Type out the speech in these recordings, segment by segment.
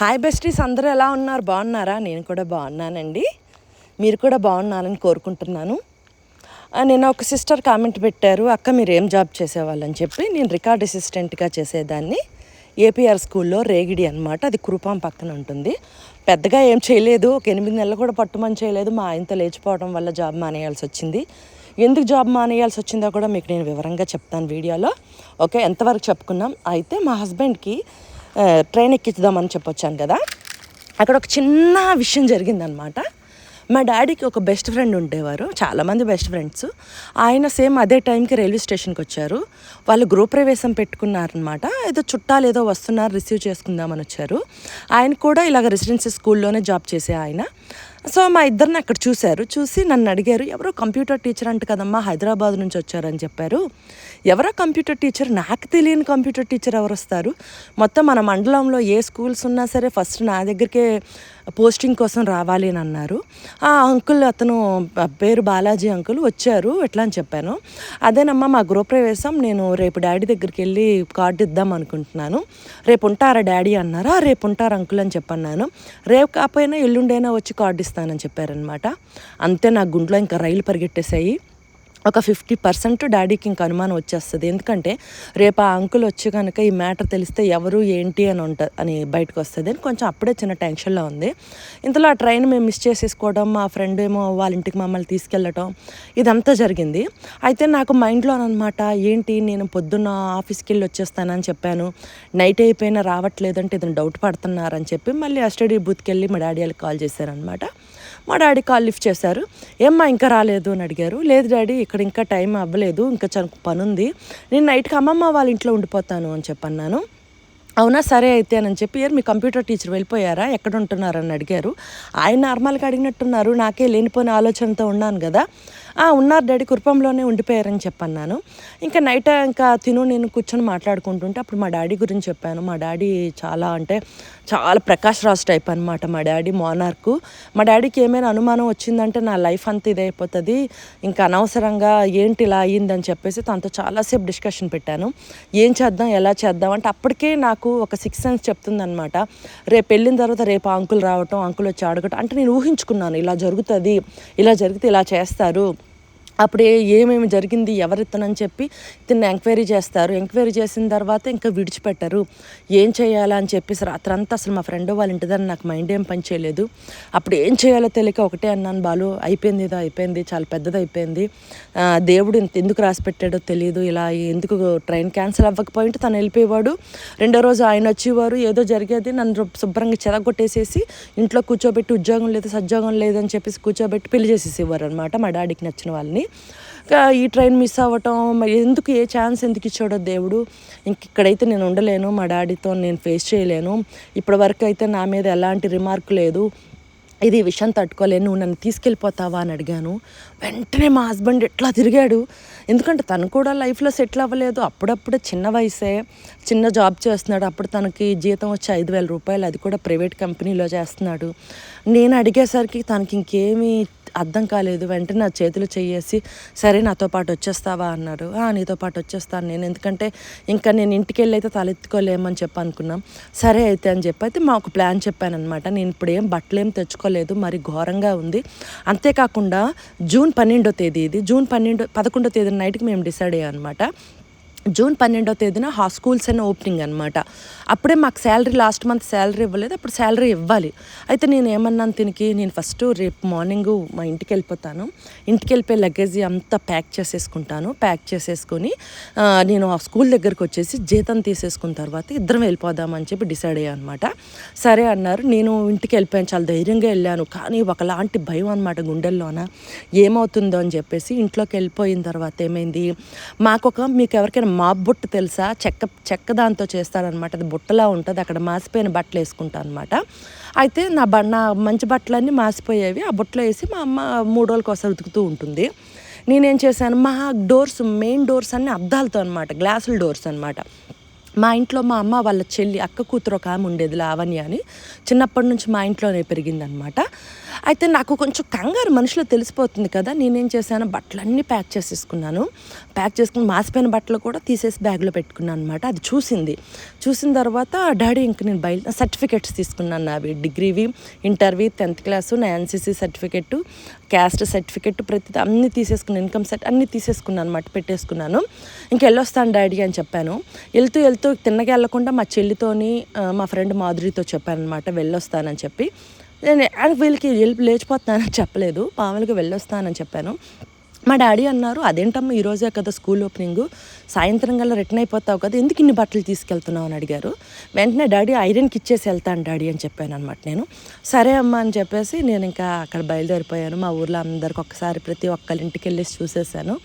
Hi besties అందరూ ఎలా ఉన్నారు? బాగున్నారా? నేను కూడా బాగున్నానండి. మీరు కూడా బాగున్నారని కోరుకుంటున్నాను. నేను ఒక సిస్టర్ కామెంట్ పెట్టారు. అక్క మీరు ఏం జాబ్ చేసేవాళ్ళని చెప్పి నేను రికార్డ్ అసిస్టెంట్గా చేసేదాన్ని. ఏపీఆర్ స్కూల్లో రేగిడి అనమాట అది కురుపాం పక్కన ఉంటుంది. పెద్దగా ఏం చేయలేదు. ఒక ఎనిమిది నెలలు కూడా పట్టుమని చేయలేదు. మా ఆయనతో లేచిపోవడం వల్ల జాబ్ మానేయాల్సి వచ్చింది. ఎందుకు జాబ్ మానేయాల్సి వచ్చిందో కూడా మీకు నేను వివరంగా చెప్తాను వీడియోలో. ఓకే ఎంతవరకు చెప్పుకున్నాం? అయితే మా హస్బెండ్కి ట్రైన్ ఎక్కించుదామని చెప్పొచ్చాను కదా. అక్కడ ఒక చిన్న విషయం జరిగిందనమాట. మా డాడీకి ఒక బెస్ట్ ఫ్రెండ్ ఉండేవారు చాలామంది బెస్ట్ ఫ్రెండ్స్ ఆయన సేమ్ అదే టైంకి రైల్వే స్టేషన్కి వచ్చారు. వాళ్ళు గృహప్రవేశం పెట్టుకున్నారనమాట. ఏదో చుట్టాలు ఏదో వస్తున్నారు రిసీవ్ చేసుకుందామని వచ్చారు. ఆయన కూడా ఇలాగ రెసిడెన్సీ స్కూల్లోనే జాబ్ చేసే ఆయన. సో మా ఇద్దరిని అక్కడ చూశారు. చూసి నన్ను అడిగారు ఎవరో కంప్యూటర్ టీచర్ అంట కదమ్మా హైదరాబాద్ నుంచి వచ్చారని చెప్పారు. ఎవరో కంప్యూటర్ టీచర్? నాకు తెలియని కంప్యూటర్ టీచర్ ఎవరు వస్తారు? మొత్తం మన మండలంలో ఏ స్కూల్స్ ఉన్నా సరే ఫస్ట్ నా దగ్గరికే పోస్టింగ్ కోసం రావాలి అని అన్నారు. ఆ అంకుల్ అతను పేరు బాలాజీ అంకుల్ వచ్చారు ఎట్లా అని చెప్పాను. అదేనమ్మా మా గృహప్రవేశం నేను రేపు డాడీ దగ్గరికి వెళ్ళి కార్డు ఇద్దాం అనుకుంటున్నాను. రేపు ఉంటారా డాడీ అన్నారా? రేపు ఉంటారు అంకుల్ అని చెప్పన్నాను. రేపు కాకపోయినా ఎల్లుండైనా వచ్చి కార్డు ఇస్తానని చెప్పారనమాట అంతే నా గుండెలో ఇంకా రైలు పరిగెట్టేశాయి. ఒక ఫిఫ్టీ పర్సెంట్ డాడీకి ఇంక అనుమానం వచ్చేస్తుంది. ఎందుకంటే రేపు ఆ అంకుల్ వచ్చి కనుక ఈ మ్యాటర్ తెలిస్తే ఎవరు ఏంటి అని ఉంటుంది అని బయటకు వస్తుంది అని కొంచెం అప్పుడే చిన్న టెన్షన్లో ఉంది. ఇంతలో ఆ ట్రైన్ మేము మిస్ చేసేసుకోవడం మా ఫ్రెండ్ ఏమో వాళ్ళ ఇంటికి మమ్మల్ని తీసుకెళ్ళటం ఇదంతా జరిగింది. అయితే నాకు మైండ్లో అనమాట ఏంటి నేను పొద్దున్న ఆఫీస్కి వెళ్ళి వచ్చేస్తానని చెప్పాను. నైట్ అయిపోయినా రావట్లేదంటే ఇతను డౌట్ పడుతున్నారని చెప్పి మళ్ళీ అస్టడీ బూత్కి వెళ్ళి మా డాడీ వాళ్ళకి కాల్ చేశారనమాట. మా డాడీ కాల్ లిఫ్ట్ చేశారు. ఏమ్మా ఇంకా రాలేదు అని అడిగారు. లేదు డాడీ ఇక్కడ ఇంకా టైం అవ్వలేదు ఇంకా చాలా పని ఉంది నేను నైట్కి అమ్మమ్మ వాళ్ళ ఇంట్లో ఉండిపోతాను అని చెప్పన్నాను. అవునా సరే అయితే అని చెప్పి మీ కంప్యూటర్ టీచర్ వెళ్ళిపోయారా? ఎక్కడ ఉంటున్నారని అడిగారు. ఆయన నార్మల్గా అడిగినట్టున్నారు. నాకే లేనిపోయిన ఆలోచనతో ఉన్నాను కదా. "ఆ, ఉన్నారు డాడీ కుర్పంలోనే ఉండిపోయారని చెప్పన్నాను. ఇంకా నైట్ ఇంకా తిను నేను కూర్చొని మాట్లాడుకుంటుంటే అప్పుడు మా డాడీ గురించి చెప్పాను. మా డాడీ చాలా అంటే చాలా ప్రకాష్ రాజ్ టైప్ అనమాట మా డాడీ మోనార్కు. మా డాడీకి ఏమైనా అనుమానం వచ్చిందంటే నా లైఫ్ అంతా ఇదైపోతుంది ఇంకా అనవసరంగా ఏంటి ఇలా అయ్యిందని చెప్పేసి తనతో చాలాసేపు డిస్కషన్ పెట్టాను. ఏం చేద్దాం ఎలా చేద్దాం అంటే అప్పటికే నాకు ఒక సిక్స్ సెన్స్ చెప్తుందనమాట రేపు వెళ్ళిన తర్వాత రేపు అంకుల్ రావటం అంకుల్ వచ్చి అడగటం అంటే నేను ఊహించుకున్నాను ఇలా జరుగుతుంది ఇలా జరిగితే ఇలా చేస్తారు. అప్పుడే ఏమేమి జరిగింది ఎవరితనని చెప్పి తిన్న ఎంక్వైరీ చేస్తారు. ఎంక్వైరీ చేసిన తర్వాత ఇంకా విడిచిపెట్టరు. ఏం చేయాలా అని చెప్పేసి రాత్రంతా అసలు మా ఫ్రెండ్ వాళ్ళ ఇంటి నాకు మైండ్ ఏం పని చేయలేదు. అప్పుడు ఏం చేయాలో తెలియక ఒకటే అన్నాను బాలు అయిపోయింది ఇదో అయిపోయింది చాలా పెద్దది అయిపోయింది. దేవుడు ఇంత ఎందుకు రాసి పెట్టాడో తెలియదు. ఇలా ఎందుకు ట్రైన్ క్యాన్సిల్ అవ్వకపోయింటే తను వెళ్ళిపోయేవాడు. రెండో రోజు ఆయన వచ్చేవారు. ఏదో జరిగేది నన్ను శుభ్రంగా చెదగొట్టేసేసి ఇంట్లో కూర్చోబెట్టి ఉద్యోగం లేదు సద్యోగం లేదు అని చెప్పేసి కూర్చోబెట్టి పెళ్ళి చేసేసేవారు అనమాట మా డాడీకి నచ్చిన వాళ్ళని. ఈ ట్రైన్ మిస్ అవ్వటం ఎందుకు ఏ ఛాన్స్ ఎందుకు ఇచ్చాడో దేవుడు. ఇంక ఇక్కడైతే నేను ఉండలేను మా డాడీతో నేను ఫేస్ చేయలేను. ఇప్పటివరకు అయితే నా మీద ఎలాంటి రిమార్క్ లేదు. ఇది విషయం తట్టుకోలేను నువ్వు నన్ను తీసుకెళ్ళిపోతావా అని అడిగాను. వెంటనే మా హస్బెండ్ ఎట్లా తిరిగాడు? ఎందుకంటే తను కూడా లైఫ్లో సెటిల్ అవ్వలేదు. అప్పుడప్పుడు చిన్న వయసే. చిన్న జాబ్ చేస్తున్నాడు. అప్పుడు తనకి జీతం వచ్చి ఐదు వేల రూపాయలు. అది కూడా ప్రైవేట్ కంపెనీలో చేస్తున్నాడు. నేను అడిగేసరికి తనకి ఇంకేమీ అర్థం కాలేదు వెంటనే నా చేతులు చేయేసి సరే నాతో పాటు వచ్చేస్తావా? అన్నారు. నీతో పాటు వచ్చేస్తాను నేను. ఎందుకంటే ఇంకా నేను ఇంటికి వెళ్ళి అయితే తలెత్తుకోలేమని చెప్పి అనుకున్నాం సరే అయితే అని చెప్పి అయితే మాకు ప్లాన్ చెప్పానమాట నేను ఇప్పుడు ఏం బట్టలు ఏం తెచ్చుకోలేదు మరి ఘోరంగా ఉంది. అంతేకాకుండా జూన్ పన్నెండో తేదీ ఇది. జూన్ పన్నెండో పదకొండో తేదీ నైట్కి మేము డిసైడ్ అయ్యాం అనమాట జూన్ పన్నెండో తేదీన హా స్కూల్స్ అనే ఓపెనింగ్ అనమాట అప్పుడే మాకు శాలరీ లాస్ట్ మంత్ శాలరీ ఇవ్వలేదు అప్పుడు శాలరీ ఇవ్వాలి. అయితే నేను ఏమన్నాను తినికి నేను ఫస్ట్ రేపు మార్నింగ్ మా ఇంటికి వెళ్ళిపోతాను. ఇంటికి వెళ్ళిపోయి లగేజ్ అంతా ప్యాక్ చేసేసుకుంటాను. ప్యాక్ చేసేసుకొని నేను ఆ స్కూల్ దగ్గరికి వచ్చేసి జీతం తీసేసుకున్న తర్వాత ఇద్దరం వెళ్ళిపోదామని చెప్పి డిసైడ్ అయ్యాను అనమాట సరే అన్నారు. నేను ఇంటికి వెళ్ళిపోయాను. చాలా ధైర్యంగా వెళ్ళాను. కానీ ఒకలాంటి భయం అనమాట గుండెల్లోన. ఏమవుతుందో అని చెప్పేసి ఇంట్లోకి వెళ్ళిపోయిన తర్వాత ఏమైంది? మాకొక మీకు ఎవరికైనా మా తెలుసా? చెక్క చెక్క దాంతో చేస్తారనమాట అది బుట్టలా ఉంటుంది. అక్కడ మాసిపోయిన బట్టలు వేసుకుంటాను అనమాట అయితే నా బ నా మంచి బట్టలన్నీ మాసిపోయేవి. ఆ బుట్టలో వేసి మా అమ్మ మూడు రోజుల ఒకసారి ఉతుకుతూ ఉంటుంది. నేనేం చేశాను? మా డోర్స్ మెయిన్ డోర్స్ అన్నీ అద్దాలతో అనమాట గ్లాసుల డోర్స్ అనమాట మా ఇంట్లో మా అమ్మ వాళ్ళ చెల్లి అక్క కూతురు ఒక ఆమె ఉండేది లావణ్య అని. చిన్నప్పటి నుంచి మా ఇంట్లోనే పెరిగిందనమాట అయితే నాకు కొంచెం కంగారు మనిషిలో తెలిసిపోతుంది కదా నేనేం చేశాను? బట్టలన్నీ ప్యాక్ చేసేసుకున్నాను. ప్యాక్ చేసుకుని మాసిపోయిన బట్టలు కూడా తీసేసి బ్యాగ్లో పెట్టుకున్నాను అనమాట అది చూసింది. చూసిన తర్వాత డాడీ ఇంక నేను బయలు సర్టిఫికెట్స్ తీసుకున్నాను అవి డిగ్రీవి ఇంటర్వి టెన్త్ క్లాసు నా ఎన్సీసీ సర్టిఫికెట్ క్యాస్ట్ సర్టిఫికెట్ ప్రతి అన్నీ తీసేసుకున్నాను. ఇన్కమ్ సెట్ అన్నీ తీసేసుకున్నాను అనమాట పెట్టేసుకున్నాను. ఇంక వెళ్ళొస్తాను డాడీ అని చెప్పాను. వెళ్తూ వెళ్తూ తిన్నగా వెళ్ళకుండా మా చెల్లితోని మా ఫ్రెండ్ మాధురితో చెప్పాను అనమాట వెళ్ళొస్తానని చెప్పి. నేను వీళ్ళకి వెళ్ళి లేచిపోతున్నానని చెప్పలేదు. మామూలుగా వెళ్ళొస్తానని చెప్పాను. మా డాడీ అన్నారు అదేంటమ్మా ఈరోజే కదా స్కూల్ ఓపెనింగ్? సాయంత్రం కల్లా రిటర్న్ అయిపోతావు కదా ఎందుకు ఇన్ని బట్టలు తీసుకెళ్తున్నావు? అని అడిగారు. వెంటనే డాడీ ఐరన్కి ఇచ్చేసి వెళ్తాను డాడీ అని చెప్పాను అనమాట నేను. సరే అమ్మా అని చెప్పేసి నేను ఇంకా అక్కడ బయలుదేరిపోయాను. మా ఊర్లో అందరికి ఒక్కసారి ప్రతి ఒక్కరి ఇంటికి వెళ్ళేసి చూసేసాను.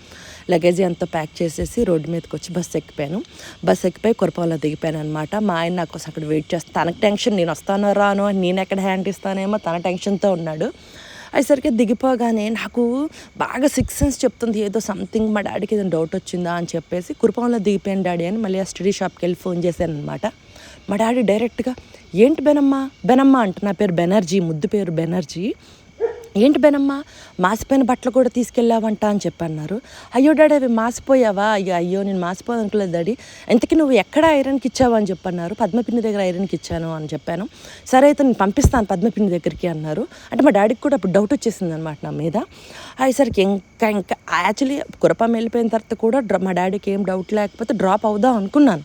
లగేజ్ అంతా ప్యాక్ చేసేసి రోడ్డు మీదకి వచ్చి బస్సు ఎక్కిపోయాను. బస్సు ఎక్కిపోయి కురపాలో దిగిపోయాను అనమాట మా ఆయన నాకు కోసం అక్కడ వెయిట్ చేస్తాను తనకు టెన్షన్ నేను వస్తానో రాను అని నేను ఎక్కడ హ్యాండ్ ఇస్తానేమో తన టెన్షన్తో ఉన్నాడు. అయ్యేసరికి దిగిపోగానే నాకు బాగా సిక్స్ సెన్స్ చెప్తుంది ఏదో సంథింగ్ మా డాడీకి ఏదైనా డౌట్ వచ్చిందా అని చెప్పేసి కురుపంలో దిగిపోయాను డాడీ అని మళ్ళీ ఆ స్టడీ షాప్కి వెళ్ళి ఫోన్ చేశాను అనమాట మా డాడీ డైరెక్ట్గా ఏంటి బెనమ్మ బెనమ్మ అంట నా పేరు బెనర్జీ ముద్దు పేరు బెనర్జీ. ఏంటి బెనమ్మా? మాసిపోయిన బట్టలు కూడా తీసుకెళ్ళావంట అని చెప్పన్నారు. అయ్యో డాడీ అవి మాసిపోయావా? అయ్యో అయ్యో నేను మాసిపోదు అనుకోలేదు డాడీ. ఇంతకీ నువ్వు ఎక్కడ ఐరన్కి ఇచ్చావు అని చెప్పన్నారు. పద్మపిన్ని దగ్గర ఐరన్కి ఇచ్చాను అని చెప్పాను. సరే అయితే నేను పంపిస్తాను పద్మపిన్ని దగ్గరికి అన్నారు. అంటే మా డాడీకి కూడా అప్పుడు డౌట్ వచ్చేసింది అనమాట నా మీద. అయ్యేసరికి ఇంకా ఇంకా యాక్చువల్లీ కురపం వెళ్ళిపోయిన తర్వాత కూడా మా డాడీకి ఏం డౌట్ లేకపోతే డ్రాప్ అవుదాం అనుకున్నాను.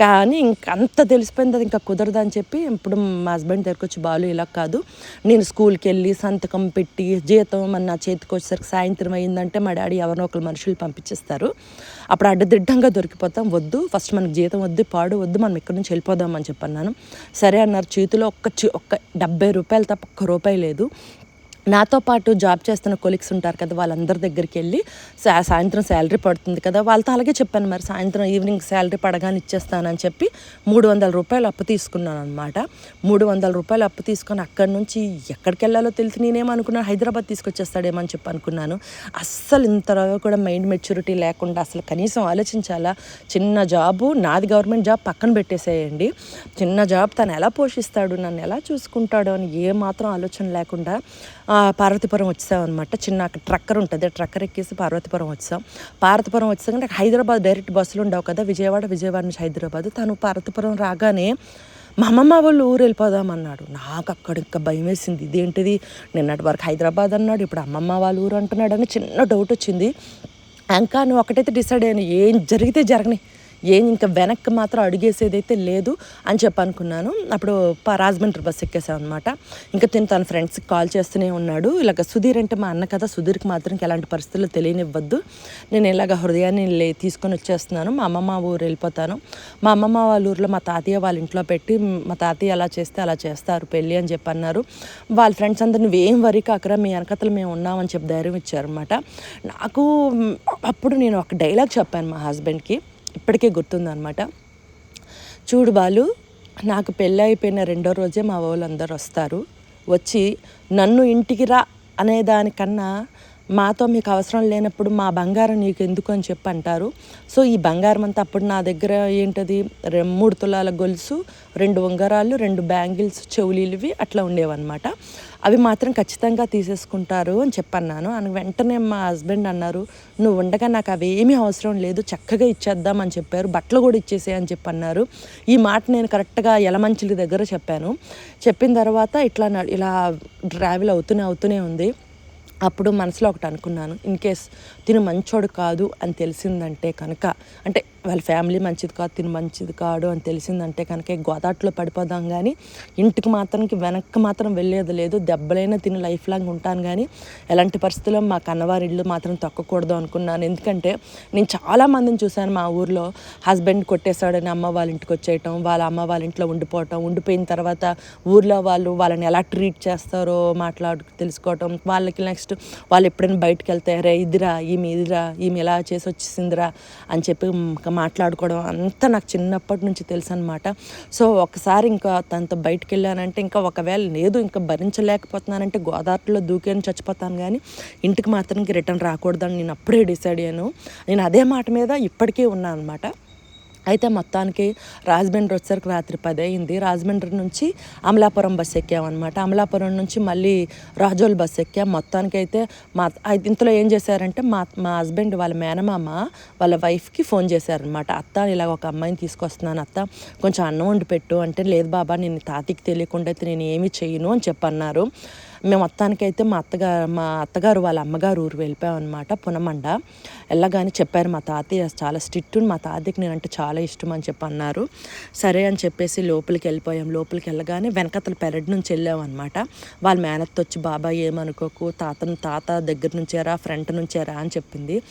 కానీ ఇంకంత తెలిసిపోయింది అది ఇంకా కుదరదు అని చెప్పి ఇప్పుడు మా హస్బెండ్ దగ్గరికి వచ్చి బాలు ఇలా కాదు. నేను స్కూల్కి వెళ్ళి సంతకం పెట్టి జీతం మన చేతికి వచ్చేసరికి సాయంత్రం అయిందంటే మా డాడీ ఎవరినో ఒకరు మనుషులు పంపించేస్తారు. అప్పుడు అడ్డదిడ్డంగా దొరికిపోతాం. వద్దు ఫస్ట్ మనకి జీతం వద్దు పాడు వద్దు మనం ఇక్కడి నుంచి వెళ్ళిపోదాం అని చెప్పన్నాను. సరే అన్నారు. చేతిలో ఒక్క ఒక్క డెబ్బై రూపాయలు తప్ప ఒక్క రూపాయి లేదు. నాతో పాటు జాబ్ చేస్తున్న కొలీగ్స్ ఉంటారు కదా వాళ్ళందరి దగ్గరికి వెళ్ళి సాయంత్రం శాలరీ పడుతుంది కదా వాళ్ళతో అలాగే చెప్పాను మరి సాయంత్రం ఈవినింగ్ శాలరీ పడగానే ఇచ్చేస్తానని చెప్పి మూడు వందల రూపాయలు అప్పు తీసుకున్నాను అనమాట మూడు వందల రూపాయలు అప్పు తీసుకొని అక్కడి నుంచి ఎక్కడికి వెళ్ళాలో తెలిసి నేనేమనుకున్నాను హైదరాబాద్ తీసుకొచ్చేస్తాడేమో అని చెప్పి అనుకున్నాను. అస్సలు ఇంతలో కూడా మైండ్ మెచ్యూరిటీ లేకుండా అసలు కనీసం ఆలోచించాలా చిన్న జాబు నాది గవర్నమెంట్ జాబ్ పక్కన పెట్టేసేయండి. చిన్న జాబ్ తను ఎలా పోషిస్తాడు నన్ను ఎలా చూసుకుంటాడు అని ఏ మాత్రం ఆలోచన లేకుండా పార్వతీపురం వచ్చాం అనమాట చిన్న అక్కడ ట్రక్కర్ ఉంటుంది. ట్రక్కర్ ఎక్కేసి పార్వతీపురం వచ్చాం పార్వతీపురం వచ్చాక నాకు హైదరాబాద్ డైరెక్ట్ బస్సులు ఉండవు కదా. విజయవాడ విజయవాడ నుంచి హైదరాబాద్. తను పార్వతీపురం రాగానే మా అమ్మమ్మ వాళ్ళు ఊరు వెళ్ళిపోదాం అన్నాడు. నాకు అక్కడ ఇంకా భయం వేసింది. ఇదేంటిది? నిన్నటి వరకు హైదరాబాద్ అన్నాడు. ఇప్పుడు అమ్మమ్మ వాళ్ళ ఊరు అంటున్నాడు అని చిన్న డౌట్ వచ్చింది. ఇంకా నువ్వు ఒకటైతే డిసైడ్ అయ్యాను ఏం జరిగితే జరగని. ఏం ఇంకా వెనక్కి మాత్రం అడిగేసేదైతే లేదు అని చెప్పి అనుకున్నాను. అప్పుడు రాజమండ్రి బస్ ఎక్కేసాం అనమాట ఇంకా తిని తన ఫ్రెండ్స్కి కాల్ చేస్తూనే ఉన్నాడు. ఇలాగ సుధీర్ అంటే మా అన్న కదా సుధీర్కి మాత్రం ఎలాంటి పరిస్థితుల్లో తెలియనివ్వద్దు. నేను ఇలాగ హృదయాన్ని లే తీసుకొని వచ్చేస్తున్నాను. మా అమ్మమ్మ ఊరు వెళ్ళిపోతాను. మా అమ్మమ్మ వాళ్ళ ఊర్లో మా తాతయ్య వాళ్ళ ఇంట్లో పెట్టి మా తాతయ్య అలా చేస్తే అలా చేస్తారు పెళ్ళి అని చెప్పి అన్నారు. వాళ్ళ ఫ్రెండ్స్ అందరు నువ్వేం వరి కాకరా మీ వెనకతలు మేము ఉన్నామని చెప్పి ధైర్యం ఇచ్చారనమాట నాకు అప్పుడు నేను ఒక డైలాగ్ చెప్పాను మా హస్బెండ్కి. ఇప్పటికే గుర్తుందనమాట చూడు బాలు నాకు పెళ్ళి అయిపోయిన రెండో రోజే మా వాళ్ళందరూ వస్తారు. వచ్చి నన్ను ఇంటికి రా అనే దానికన్నా మాతో మీకు అవసరం లేనప్పుడు మా బంగారం నీకు ఎందుకు అని చెప్పి అంటారు. సో ఈ బంగారం అంతా అప్పుడు నా దగ్గర ఏంటది? రె- మూడు తులాల గొలుసు రెండు ఉంగరాలు రెండు బ్యాంగిల్స్ చెవులీలువి అట్లా ఉండేవన్నమాట. అవి మాత్రం ఖచ్చితంగా తీసేసుకుంటారు అని చెప్పన్నాను. అని వెంటనే మా హస్బెండ్ అన్నారు నువ్వు ఉండగా నాకు అవి ఏమీ అవసరం లేదు చక్కగా ఇచ్చేద్దాం అని చెప్పారు. బట్టలు కూడా ఇచ్చేసే అని చెప్పి అన్నారు ఈ మాట నేను కరెక్ట్గా ఎలమంచిలి దగ్గర చెప్పాను. చెప్పిన తర్వాత ఇట్లా ఇలా ట్రావెల్ అవుతూనే అవుతూనే ఉంది. అప్పుడు మనసులో ఒకటి అనుకున్నాను. ఇన్ కేస్ తిను మంచోడు కాదు అని తెలిసిందంటే కనుక అంటే వాళ్ళ ఫ్యామిలీ మంచిది కాదు తిను మంచిది కాడు అని తెలిసిందంటే కనుక గోదాట్లో పడిపోదాం కానీ ఇంటికి మాత్రం వెనక్కి మాత్రం వెళ్ళేది లేదు. దెబ్బలైనా తిని లైఫ్ లాంగ్ ఉంటాను కానీ ఎలాంటి పరిస్థితుల్లో మా కన్నవారి ఇల్లు మాత్రం తొక్కకూడదు అనుకున్నాను. ఎందుకంటే నేను చాలా మందిని చూశాను మా ఊర్లో. హస్బెండ్ కొట్టేశాడని అమ్మ వాళ్ళ ఇంటికి వచ్చేయటం వాళ్ళ అమ్మ వాళ్ళ ఇంట్లో ఉండిపోవటం ఉండిపోయిన తర్వాత ఊర్లో వాళ్ళు వాళ్ళని ఎలా ట్రీట్ చేస్తారో మాట్లాడు తెలుసుకోవటం. వాళ్ళకి నెక్స్ట్ వాళ్ళు ఎప్పుడైనా బయటకు వెళ్తే రే ఇదిరా ఈమె ఇదిరా ఈమె ఎలా చేసి వచ్చేసిందిరా అని చెప్పి మాట్లాడుకోవడం అంతా నాకు చిన్నప్పటి నుంచి తెలుసు అనమాట సో ఒకసారి ఇంకా తనతో బయటకు వెళ్ళానంటే ఇంకా ఒకవేళ లేదు ఇంకా భరించలేకపోతున్నానంటే గోదావరిలో దూకేని చచ్చిపోతాను కానీ ఇంటికి మాత్రం రిటర్న్ రాకూడదని నేను అప్పుడే డిసైడ్ అయ్యాను. నేను అదే మాట మీద ఇప్పటికీ ఉన్నాను అనమాట అయితే మొత్తానికి రాజమండ్రి వచ్చేసరికి రాత్రి పది అయింది. రాజమండ్రి నుంచి అమలాపురం బస్ ఎక్కామన్నమాట. అమలాపురం నుంచి మళ్ళీ రాజోల్ బస్ ఎక్కాం. మొత్తానికి అయితే మా అయితే ఇంతలో ఏం చేశారంటే మా మా హస్బెండ్ వాళ్ళ మేనమామ వాళ్ళ వైఫ్కి ఫోన్ చేశారనమాట అత్త ఇలాగ ఒక అమ్మాయిని తీసుకొస్తున్నాను అత్త కొంచెం అన్నం వండి పెట్టు. అంటే లేదు బాబా నేను తాతకి తెలియకుండా అయితే నేను ఏమి చేయను అని చెప్పన్నారు. మేము మొత్తానికైతే మా అత్తగారు మా అత్తగారు వాళ్ళ అమ్మగారు ఊరు వెళ్ళిపోయాం అనమాట పునమండ. వెళ్ళగానే చెప్పారు మా తాతయ్య చాలా స్ట్రిక్ట్ మా తాతయ్యకి నేనంటే చాలా ఇష్టం అని చెప్పి అన్నారు. సరే అని చెప్పేసి లోపలికి వెళ్ళిపోయాం. లోపలికి వెళ్ళగానే వెనకతల పెరడ్ నుంచి వెళ్ళాం అనమాట వాళ్ళ మేనత్త వచ్చి బాబాయ్ ఏమనుకోకు? తాతను తాత దగ్గర నుంచేరా ఫ్రంట్ నుంచేరా అని చెప్పింది.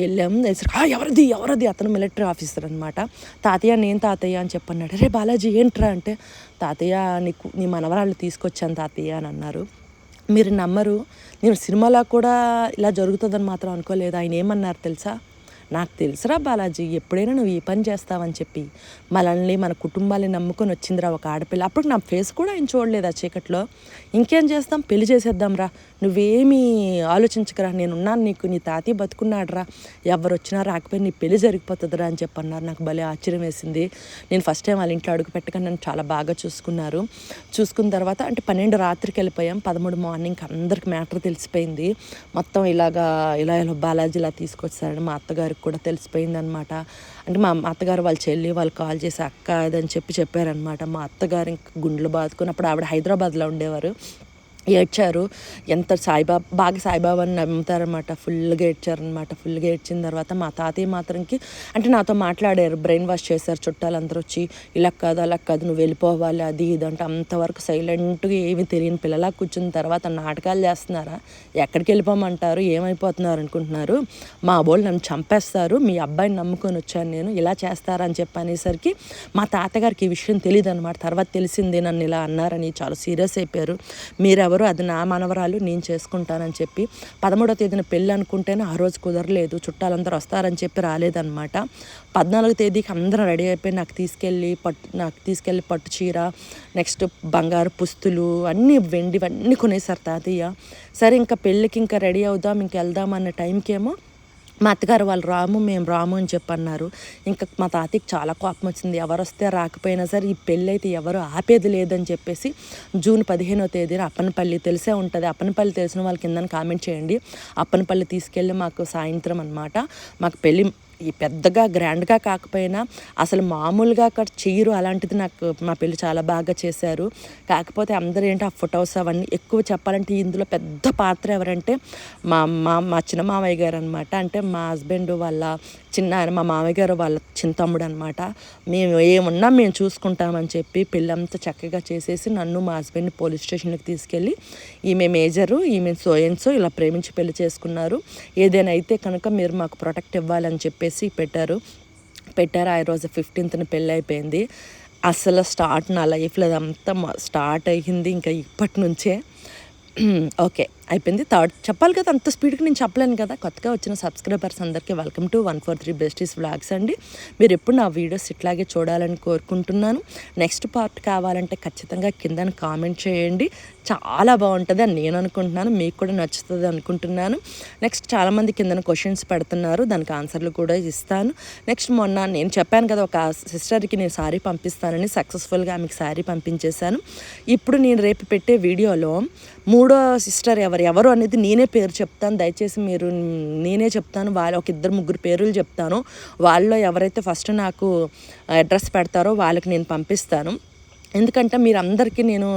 వెళ్ళాము ఎవరిది? ఎవరిది? అతను మిలిటరీ ఆఫీసర్ అనమాట తాతయ్య నేను తాతయ్య అని చెప్పన్నాడు. రే బాలాజీ ఏంట్రా? అంటే తాతయ్య నీకు నీ మనవరాళ్ళు తీసుకొచ్చాను తాతయ్య అని అన్నారు. మీరు నమ్మరు. నేను సినిమాలో కూడా ఇలా జరుగుతుందని మాత్రం అనుకోలేదు. ఆయన ఏమన్నారు తెలుసా? నాకు తెలుసురా బాలాజీ ఎప్పుడైనా నువ్వు ఈ పని చేస్తావని చెప్పి. మనల్ని మన కుటుంబాన్ని నమ్ముకొని వచ్చిందిరా ఒక ఆడపిల్ల. అప్పుడు నా ఫేస్ కూడా ఆయన చూడలేదు ఆ చీకట్లో. ఇంకేం చేస్తాం? పెళ్ళి చేసేద్దాంరా. నువ్వేమీ ఆలోచించకరా. నేనున్నాను నీకు నీ తాతయ్య బతుకున్నాడురా. ఎవరు వచ్చినా రాకపోయినా నీ పెళ్ళి జరిగిపోతుందిరా అని చెప్పి అన్నారు. నాకు భలే ఆశ్చర్యం వేసింది. నేను ఫస్ట్ టైం వాళ్ళ ఇంట్లో అడుగు పెట్టగా నన్ను చాలా బాగా చూసుకున్నారు. చూసుకున్న తర్వాత అంటే పన్నెండు రాత్రికి వెళ్ళిపోయాం. పదమూడు మార్నింగ్ అందరికి మ్యాటర్ తెలిసిపోయింది. మొత్తం ఇలాగా ఇలా ఇలా బాలాజీ ఇలా తీసుకొచ్చారని మా వాళ్ళకి కూడా తెలిసిపోయిందనమాట అంటే మా మా అత్తగారు వాళ్ళ చెల్లి వాళ్ళు కాల్ చేసి అక్క అదని చెప్పి చెప్పారనమాట మా అత్తగారు ఇంక గుండెలు బాదుకుని అప్పుడు ఆవిడ హైదరాబాద్లో ఉండేవారు. ఏడ్చారు. ఎంత సాయిబాబా బాగా సాయిబాబాని నమ్ముతారనమాట ఫుల్గా ఏడ్చారనమాట ఫుల్గా ఏడ్చిన తర్వాత మా తాతయ్య మాత్రంకి అంటే నాతో మాట్లాడారు. బ్రెయిన్ వాష్ చేశారు చుట్టాలందరూ వచ్చి ఇలా కాదు అలా కాదు నువ్వు వెళ్ళిపోవాలి అది ఇది అంటే అంతవరకు సైలెంట్గా ఏమీ తెలియని పిల్లలా కూర్చున్న తర్వాత నాటకాలు చేస్తున్నారా? ఎక్కడికి వెళ్ళిపోమంటారు? ఏమైపోతున్నారు అనుకుంటున్నారు? మా వాళ్ళు నన్ను చంపేస్తారు. మీ అబ్బాయిని నమ్ముకొని వచ్చాను నేను. ఇలా చేస్తారని చెప్పి అనేసరికి మా తాతగారికి ఈ విషయం తెలియదు అనమాట తర్వాత తెలిసింది నన్ను ఇలా అన్నారని. చాలా సీరియస్ అయిపోయారు. మీరెవరు అది నా మనవరాలు నేను చేసుకుంటానని చెప్పి పదమూడో తేదీన పెళ్ళి అనుకుంటేనే ఆ రోజు కుదరలేదు చుట్టాలందరూ వస్తారని చెప్పి రాలేదనమాట పద్నాలుగో తేదీకి అందరం రెడీ అయిపోయి నాకు తీసుకెళ్ళి పట్టు నాకు తీసుకెళ్ళి పట్టు చీర నెక్స్ట్ బంగారు పుస్తులు అన్నీ వెండి అన్నీ కొనేసారు తాతయ్య. సరే ఇంకా పెళ్ళికి ఇంకా రెడీ అవుదాం ఇంక వెళ్దాం అన్న టైంకేమో మా అత్తగారు వాళ్ళు రాము మేము రాము అని చెప్పన్నారు. ఇంకా మా తాతయ్యకి చాలా కోపం వచ్చింది. ఎవరు వస్తే రాకపోయినా సరే ఈ పెళ్ళి అయితే ఎవరు ఆపేది లేదని చెప్పేసి జూన్ పదిహేనో తేదీన అప్పనపల్లి తెలిసే ఉంటుంది. అప్పనపల్లి తెలిసిన వాళ్ళ కింద కామెంట్ చేయండి. అప్పనపల్లి తీసుకెళ్ళి మాకు సాయంత్రం అనమాట మాకు పెళ్ళి పెద్దగా గ్రాండ్గా కాకపోయినా అసలు మామూలుగా అక్కడ చేయరు. అలాంటిది నాకు మా పెళ్ళి చాలా బాగా చేశారు. కాకపోతే అందరూ ఏంటి ఆ ఫొటోస్ అవన్నీ ఎక్కువ చెప్పాలంటే ఇందులో పెద్ద పాత్ర ఎవరంటే మా మా మా చిన్న మామయ్య గారు అనమాట అంటే మా హస్బెండ్ వాళ్ళ చిన్న ఆయన మా మామయ్య గారు వాళ్ళ చిన్న తమ్ముడు అనమాట మేము ఏమున్నా మేము చూసుకుంటామని చెప్పి పెళ్ళంతా చక్కగా చేసేసి నన్ను మా హస్బెండ్ని పోలీస్ స్టేషన్కి తీసుకెళ్ళి ఈమె మేజరు ఈమె సోయన్సో ఇలా ప్రేమించి పెళ్ళి చేసుకున్నారు. ఏదైనా అయితే కనుక మీరు మాకు ప్రొటెక్ట్ ఇవ్వాలని చెప్పి చెప్పేసి పెట్టారు. పెట్టారు. ఆ రోజు ఫిఫ్టీన్త్న పెళ్ళి అయిపోయింది అసలు స్టార్ట్ నా లైఫ్లో అదంతా స్టార్ట్ అయ్యింది ఇంకా ఇప్పటి నుంచే. ఓకే. అయిపోయింది. థర్డ్ చెప్పాలి కదా అంత స్పీడ్కి నేను చెప్పలేను కదా. కొత్తగా వచ్చిన సబ్స్క్రైబర్స్ అందరికీ welcome to one four three besties vlogs అండి. మీరు ఎప్పుడు నా వీడియోస్ ఇట్లాగే చూడాలని కోరుకుంటున్నాను. నెక్స్ట్ పార్ట్ కావాలంటే ఖచ్చితంగా కింద కామెంట్ చేయండి. చాలా బాగుంటుంది అని నేను అనుకుంటున్నాను. మీకు కూడా నచ్చుతుంది అనుకుంటున్నాను. నెక్స్ట్ చాలామంది కింద క్వశ్చన్స్ పెడుతున్నారు. దానికి ఆన్సర్లు కూడా ఇస్తాను. నెక్స్ట్ మొన్న నేను చెప్పాను కదా ఒక సిస్టర్కి నేను శారీ పంపిస్తానని సక్సెస్ఫుల్గా ఆమెకి శారీ పంపించేశాను. ఇప్పుడు నేను రేపు పెట్టే వీడియోలో మూడో సిస్టర్ ఎవరు ఎవరు అనేది నేనే పేరు చెప్తాను. దయచేసి మీరు నేనే చెప్తాను. వాళ్ళ ఒక ఇద్దరు ముగ్గురు పేర్లు చెప్తాను. వాళ్ళలో ఎవరైతే ఫస్ట్ నాకు అడ్రస్ పెడతారో వాళ్ళకి నేను పంపిస్తాను. ఎందుకంటే మీరు అందరికీ నేను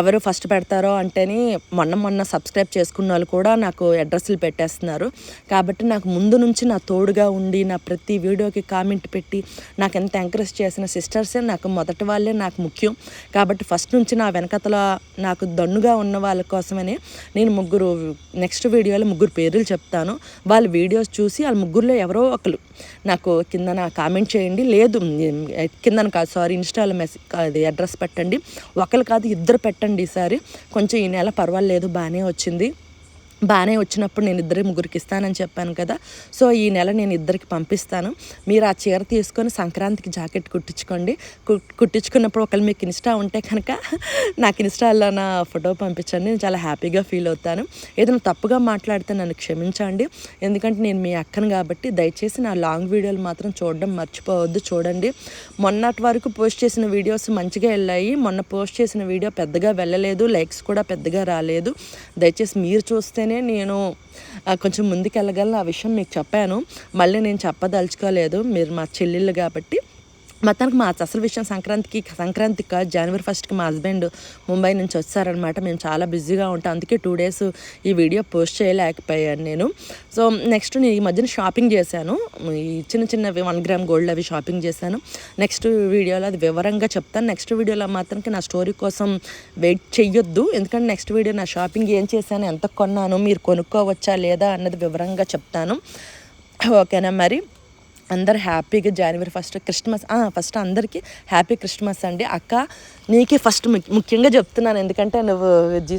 ఎవరు ఫస్ట్ పెడతారో అంటేనే మొన్న మొన్న సబ్స్క్రైబ్ చేసుకున్న వాళ్ళు కూడా నాకు అడ్రస్లు పెట్టేస్తున్నారు. కాబట్టి నాకు ముందు నుంచి నా తోడుగా ఉండి నా ప్రతి వీడియోకి కామెంట్ పెట్టి నాకు ఎంత ఎంకరేజ్ చేసిన సిస్టర్సే నాకు మొదటి వాళ్ళే నాకు ముఖ్యం. కాబట్టి ఫస్ట్ నుంచి నా వెనకతల నాకు దన్నుగా ఉన్న వాళ్ళ కోసమనే నేను ముగ్గురు నెక్స్ట్ వీడియోలో ముగ్గురు పేర్లు చెప్తాను. వాళ్ళ వీడియోస్ చూసి వాళ్ళ ముగ్గురులో ఎవరో ఒకరు నాకు కింద కామెంట్ చేయండి. లేదు కిందన కాదు సారీ ఇన్స్టాలో మెసేజ్ అది అడ్రస్ పెట్టండి. ఒకరు కాదు ఇద్దరు పెట్టండి ఈసారి. కొంచెం ఈ నెల పర్వాలేదు బాగానే వచ్చింది. బాగానే వచ్చినప్పుడు నేను ఇద్దరి ముగ్గురికి ఇస్తానని చెప్పాను కదా. సో ఈ నెల నేను ఇద్దరికి పంపిస్తాను. మీరు ఆ చీర తీసుకొని సంక్రాంతికి జాకెట్ కుట్టించుకోండి. కు- కుట్టించుకున్నప్పుడు ఒకళ్ళు మీకు ఇన్స్టా ఉంటే కనుక నాకు ఇన్స్టాలో నా ఫోటో పంపించండి. నేను చాలా హ్యాపీగా ఫీల్ అవుతాను. ఏదైనా తప్పుగా మాట్లాడితే నన్ను క్షమించండి. ఎందుకంటే నేను మీ అక్కను కాబట్టి దయచేసి నా లాంగ్ వీడియోలు మాత్రం చూడడం మర్చిపోవద్దు. చూడండి. మొన్నటి వరకు పోస్ట్ చేసిన వీడియోస్ మంచిగా వెళ్ళాయి. మొన్న పోస్ట్ చేసిన వీడియో పెద్దగా వెళ్ళలేదు. లైక్స్ కూడా పెద్దగా రాలేదు. దయచేసి మీరు చూస్తేనే నేను కొంచెం ముందుకు వెళ్ళగలను ఆ విషయం మీకు చెప్పాను. మళ్ళీ నేను చెప్పదలుచుకోలేదు. మీరు మా చెల్లెళ్ళు కాబట్టి మొత్తానికి మా అసలు విషయం సంక్రాంతికి సంక్రాంతికి కాదు జనవరి ఫస్ట్కి మా హస్బెండ్ ముంబై నుంచి వచ్చారనమాట మేము చాలా బిజీగా ఉంటాం. అందుకే టూ డేస్ ఈ వీడియో పోస్ట్ చేయలేకపోయాను నేను. సో నెక్స్ట్ నేను ఈ మధ్యన షాపింగ్ చేశాను. ఈ చిన్న చిన్నవి వన్ గ్రామ్ గోల్డ్ అవి షాపింగ్ చేశాను. నెక్స్ట్ వీడియోలో అది వివరంగా చెప్తాను. నెక్స్ట్ వీడియోలో మాత్రానికి నా స్టోరీ కోసం వెయిట్ చెయ్యొద్దు. ఎందుకంటే నెక్స్ట్ వీడియో నా షాపింగ్ ఏం చేశాను ఎంత కొన్నాను మీరు కొనుక్కోవచ్చా లేదా అన్నది వివరంగా చెప్తాను. ఓకేనా మరి? అందరు హ్యాపీగా జనవరి ఫస్ట్ క్రిస్మస్ ఫస్ట్ అందరికీ హ్యాపీ క్రిస్మస్ అండి. అక్క నీకే ఫస్ట్ ముఖ్యంగా చెప్తున్నాను. ఎందుకంటే నువ్వు జీ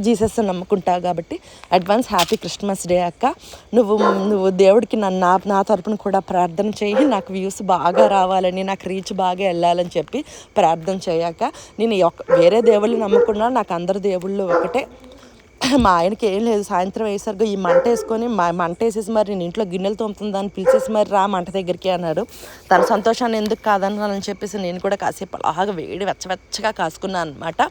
జీసస్ నమ్ముకుంటావు కాబట్టి అడ్వాన్స్ హ్యాపీ క్రిస్మస్ డే అక్క. నువ్వు నువ్వు దేవుడికి నన్ను నా నా తరపున కూడా ప్రార్థన చేయి. నాకు వ్యూస్ బాగా రావాలని నాకు రీచ్ బాగా వెళ్ళాలని చెప్పి ప్రార్థన చేయక నేను ఈ వేరే దేవుళ్ళు నమ్ముకున్నా నాకు అందరు దేవుళ్ళు ఒకటే. మా ఆయనకి ఏం లేదు సాయంత్రం అయ్యేసరికి ఈ మంట వేసుకొని మా మంట వేసేసి మరి నేను ఇంట్లో గిన్నెలు తోముతుంది అని పిలిచేసి మరి రా మంట దగ్గరికి అన్నాడు తన సంతోషాన్ని ఎందుకు కాదన్నానని చెప్పేసి నేను కూడా కాసేపు అలాగా వేడి వెచ్చవెచ్చగా కాసుకున్నాను అనమాట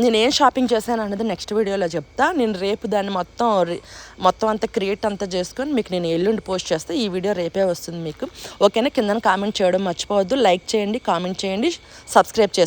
నేను ఏం షాపింగ్ చేశాను అన్నది నెక్స్ట్ వీడియోలో చెప్తా. నేను రేపు దాన్ని మొత్తం రి- మొత్తం అంతా క్రియేట్ అంతా చేసుకొని మీకు నేను ఎల్లుండి పోస్ట్ చేస్తే ఈ వీడియో రేపే వస్తుంది మీకు. ఓకేనా? కింద కామెంట్ చేయడం మర్చిపోవద్దు. లైక్ చేయండి కామెంట్ చేయండి సబ్స్క్రైబ్ చేసుకోండి